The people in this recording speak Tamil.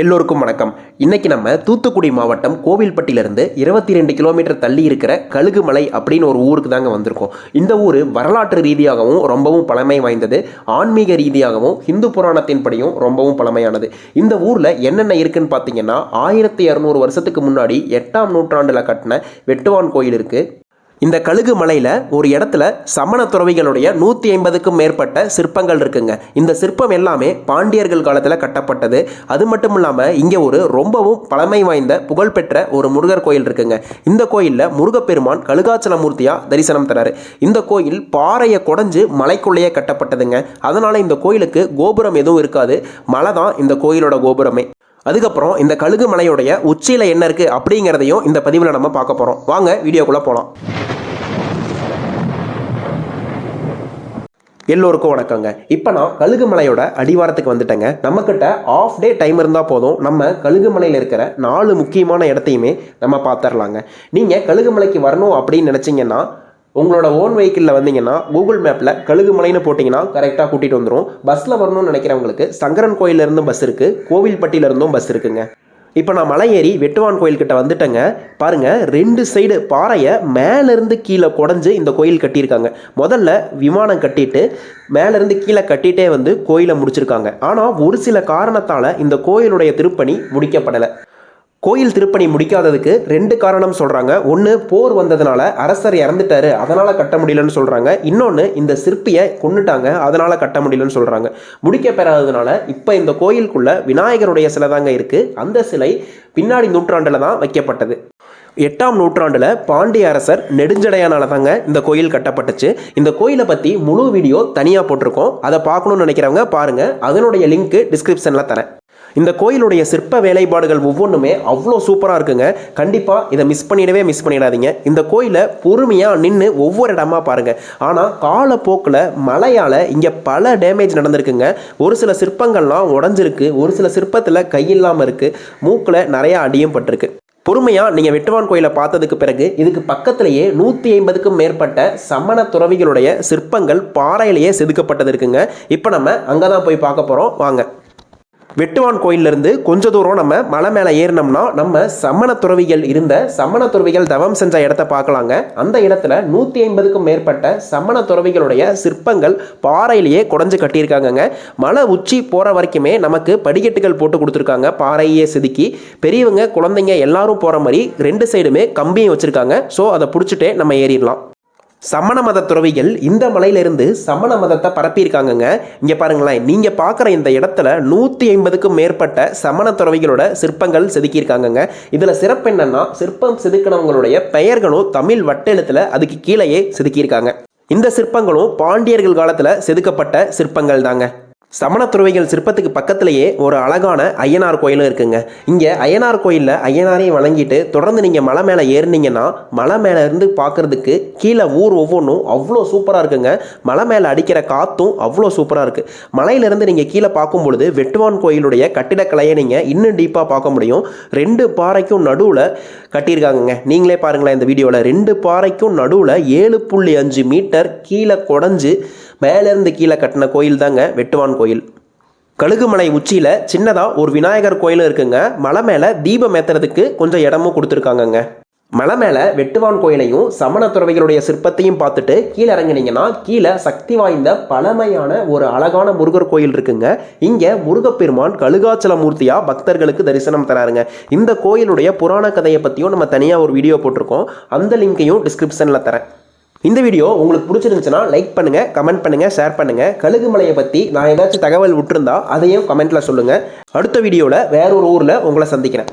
எல்லோருக்கும் வணக்கம். இன்னைக்கு நம்ம தூத்துக்குடி மாவட்டம் கோவில்பட்டியிலிருந்து இருபத்தி ரெண்டு கிலோமீட்டர் தள்ளி இருக்கிற கழுகுமலை அப்படின்னு ஒரு ஊருக்கு தாங்க வந்திருக்கோம். இந்த ஊர் வரலாற்று ரீதியாகவும் ரொம்பவும் பழமை வாய்ந்தது. ஆன்மீக ரீதியாகவும் இந்து புராணத்தின்படியும் ரொம்பவும் பழமையானது. இந்த ஊரில் என்னென்ன இருக்குன்னு பார்த்தீங்கன்னா ஆயிரத்தி இரநூறு வருஷத்துக்கு முன்னாடி எட்டாம் நூற்றாண்டில் கட்டின வெட்டுவான் கோயில் இருக்குது இந்த கழுகு மலையில் ஒரு இடத்துல சமண துறவிகளுடைய நூற்றி ஐம்பதுக்கும் மேற்பட்ட சிற்பங்கள் இருக்குங்க. இந்த சிற்பம் எல்லாமே பாண்டியர்கள் காலத்தில் கட்டப்பட்டது. அது மட்டும் இல்லாமல் இங்கே ஒரு ரொம்பவும் பழமை வாய்ந்த புகழ்பெற்ற ஒரு முருகர் கோயில் இருக்குங்க. இந்த கோயிலில் முருகப்பெருமான் கழுகாச்சலமூர்த்தியாக தரிசனம் தராரு. இந்த கோயில் பாறையை குடஞ்சு மலைக்குள்ளேயே கட்டப்பட்டதுங்க. அதனால் இந்த கோயிலுக்கு கோபுரம் எதுவும் இருக்காது. மலை தான் இந்த கோயிலோட கோபுரமே. அதுக்கப்புறம் இந்த கழுகு மலையுடைய உச்சியில் என்ன இருக்குது அப்படிங்கிறதையும் இந்த பதிவில் நம்ம பார்க்க போகிறோம் வாங்க வீடியோக்குள்ளே போகலாம் எல்லோருக்கும் வணக்கங்க. இப்போ நான் கழுகுமலையோட அடிவாரத்துக்கு வந்துட்டேங்க. நம்மக்கிட்ட ஆஃப் டே டைம் இருந்தால் போதும். நம்ம கழுகுமலையில் இருக்கிற நாலு முக்கியமான இடத்தையுமே நம்ம பார்த்துடலாங்க நீங்கள் கழுகுமலைக்கு வரணும் அப்படின்னு நினச்சிங்கன்னா உங்களோட ஓன் வெஹிக்கிளில் வந்தீங்கன்னா கூகுள் மேப்பில் கழுகுமலைன்னு போட்டிங்கன்னா கரெக்டாக கூட்டிகிட்டு வந்துடும் பஸ்ஸில் வரணும்னு நினைக்கிறவங்களுக்கு சங்கரன் கோயிலேருந்தும் பஸ் இருக்குது கோவில்பட்டியிலேருந்தும் பஸ் இருக்குங்க. இப்போ நான் மலை ஏறி வெட்டுவான் கோயில்கிட்ட வந்துட்டேங்க. பாருங்க ரெண்டு சைடு பாறையை மேலேருந்து கீழே குடஞ்சு இந்த கோயில் கட்டியிருக்காங்க. முதல்ல விமானம் கட்டிட்டு மேலேருந்து கீழே கட்டிகிட்டே வந்து கோயிலை முடிச்சிருக்காங்க. ஆனால் ஒரு சில காரணத்தால் இந்த கோயிலுடைய திருப்பணி முடிக்கப்படலை. கோயில் திருப்பணி முடிக்காததுக்கு ரெண்டு காரணம் சொல்கிறாங்க ஒன்று போர் வந்ததுனால அரசர் இறந்துட்டாரு அதனால் கட்ட முடியலன்னு சொல்கிறாங்க இன்னொன்று இந்த சிற்பியை கொண்டுட்டாங்க அதனால் கட்ட முடியலன்னு சொல்கிறாங்க முடிக்க பெறாததுனால இப்போ இந்த கோயிலுக்குள்ளே விநாயகருடைய சிலை தாங்க இருக்குது அந்த சிலை பின்னாடி நூற்றாண்டில் தான் வைக்கப்பட்டது. எட்டாம் நூற்றாண்டில் பாண்டிய அரசர் நெடுஞ்சடையானால தாங்க இந்த கோயில் கட்டப்பட்டுச்சு. இந்த கோயிலை பற்றி முழு வீடியோ தனியாக போட்டிருக்கோம். அதை பார்க்கணும்னு நினைக்கிறவங்க பாருங்கள் அதனுடைய லிங்க்கு டிஸ்கிரிப்ஷனில் தரேன். இந்த கோயிலுடைய சிற்ப வேலைப்பாடுகள் ஒவ்வொன்றுமே அவ்வளோ சூப்பராக இருக்குங்க. கண்டிப்பாக இதை மிஸ் பண்ணிடவே மிஸ் பண்ணிடாதீங்க. இந்த கோயிலை பொறுமையாக நின்று ஒவ்வொரு இடமா பாருங்கள் ஆனால் காலப்போக்கில் மழையால் இங்கே பல டேமேஜ் நடந்திருக்குங்க. ஒரு சில சிற்பங்கள்லாம் உடஞ்சிருக்கு. ஒரு சில சிற்பத்தில் கையில்லாமல் இருக்குது மூக்கில் நிறையா அடியும் பட்டிருக்கு. பொறுமையாக நீங்கள் வெட்டுவான் கோயிலை பார்த்ததுக்கு பிறகு இதுக்கு பக்கத்திலேயே நூற்றி ஐம்பதுக்கும் மேற்பட்ட சமண துறவிகளுடைய சிற்பங்கள் பாறையிலேயே செதுக்கப்பட்டது இருக்குங்க. இப்போ நம்ம அங்கே தான் போய் பார்க்க போகிறோம் வாங்க. வெட்டுவான் கோயிலிருந்து கொஞ்ச தூரம் நம்ம மலை மேலே ஏறினோம்னா நம்ம சமண துறவிகள் இருந்த சமண துறவிகள் தவம் செஞ்ச இடத்த பார்க்கலாங்க. அந்த இடத்துல நூற்றி ஐம்பதுக்கும் மேற்பட்ட சமண துறவிகளுடைய சிற்பங்கள் பாறையிலேயே குடஞ்சு கட்டியிருக்காங்கங்க. மலை உச்சி போகிற வரைக்குமே நமக்கு படிக்கட்டுகள் போட்டு கொடுத்துருக்காங்க. பாறையே செதுக்கி பெரியவங்க குழந்தைங்க எல்லாரும் போகிற மாதிரி ரெண்டு சைடுமே கம்பியும் வச்சுருக்காங்க. ஸோ அதை பிடிச்சிட்டே நம்ம ஏறிடலாம். சமண மத துறவிகள் இந்த மலையிலிருந்து சமண மதத்தை பரப்பியிருக்காங்கங்க. இங்கே பாருங்களேன் நீங்கள் பார்க்குற இந்த இடத்துல நூற்றி ஐம்பதுக்கும் மேற்பட்ட சமண துறவிகளோட சிற்பங்கள் செதுக்கியிருக்காங்கங்க. இதில் சிறப்பு என்னன்னா சிற்பம் செதுக்கினவங்களுடைய பெயர்களும் தமிழ் வட்டெழுத்தில் அதுக்கு கீழேயே செதுக்கியிருக்காங்க. இந்த சிற்பங்களும் பாண்டியர்கள் காலத்தில் செதுக்கப்பட்ட சிற்பங்கள் தாங்க சமண துறவிகள் சிற்பத்துக்கு பக்கத்திலேயே ஒரு அழகான ஐயனார் கோயிலும் இருக்குங்க. இங்கே ஐயனார் கோயிலில் ஐயனாரையும் வழங்கிட்டு தொடர்ந்து நீங்கள் மலை மேலே ஏறினீங்கன்னா மலை மேலே இருந்து பார்க்குறதுக்கு கீழே ஊர் ஒவ்வொன்றும் அவ்வளோ சூப்பராக இருக்குங்க. மலை மேலே அடிக்கிற காற்றும் அவ்வளோ சூப்பராக இருக்குது மலையிலேருந்து நீங்கள் கீழே பார்க்கும் பொழுது வெட்டுவான் கோயிலுடைய கட்டிடக்கலையை நீங்கள் இன்னும் டீப்பாக பார்க்க முடியும். ரெண்டு பாறைக்கும் நடுவில் கட்டியிருக்காங்கங்க. நீங்களே பாருங்களேன் இந்த வீடியோவில் ரெண்டு பாறைக்கும் நடுவில் ஏழு புள்ளி அஞ்சு மீட்டர் கீழே குடஞ்சு மேலேருந்து கீழே கட்டின கோயில் தாங்க வெட்டுவான் கோயில். கழுகுமலை உச்சியில் சின்னதாக ஒரு விநாயகர் கோயிலும் இருக்குங்க. மலை மேலே தீபம் ஏற்றுறதுக்கு கொஞ்சம் இடமும் கொடுத்துருக்காங்கங்க. மலை மேலே வெட்டுவான் கோயிலையும் சமண துறவைகளுடைய சிற்பத்தையும் பார்த்துட்டு கீழே இறங்குனீங்கன்னா கீழே சக்தி வாய்ந்த பழமையான ஒரு அழகான முருகர் கோயில் இருக்குங்க. இங்கே முருகப்பெருமான் கழுகாச்சல மூர்த்தியா பக்தர்களுக்கு தரிசனம் தராருங்க. இந்த கோயிலுடைய புராண கதையை பற்றியும் நம்ம தனியாக ஒரு வீடியோ போட்டிருக்கோம். அந்த லிங்கையும் டிஸ்கிரிப்ஷனில் தரேன். இந்த வீடியோ உங்களுக்கு பிடிச்சிருந்துச்சுன்னா லைக் பண்ணுங்கள் கமெண்ட் பண்ணுங்க ஷேர் பண்ணுங்கள் கழுகு மலையை பற்றி நான் ஏதாச்சும் தகவல் விட்டுருந்தா அதையும் கமெண்ட்டில் சொல்லுங்கள் அடுத்த வீடியோவில் வேற ஒரு ஊரில் உங்களை சந்திக்கிறேன்.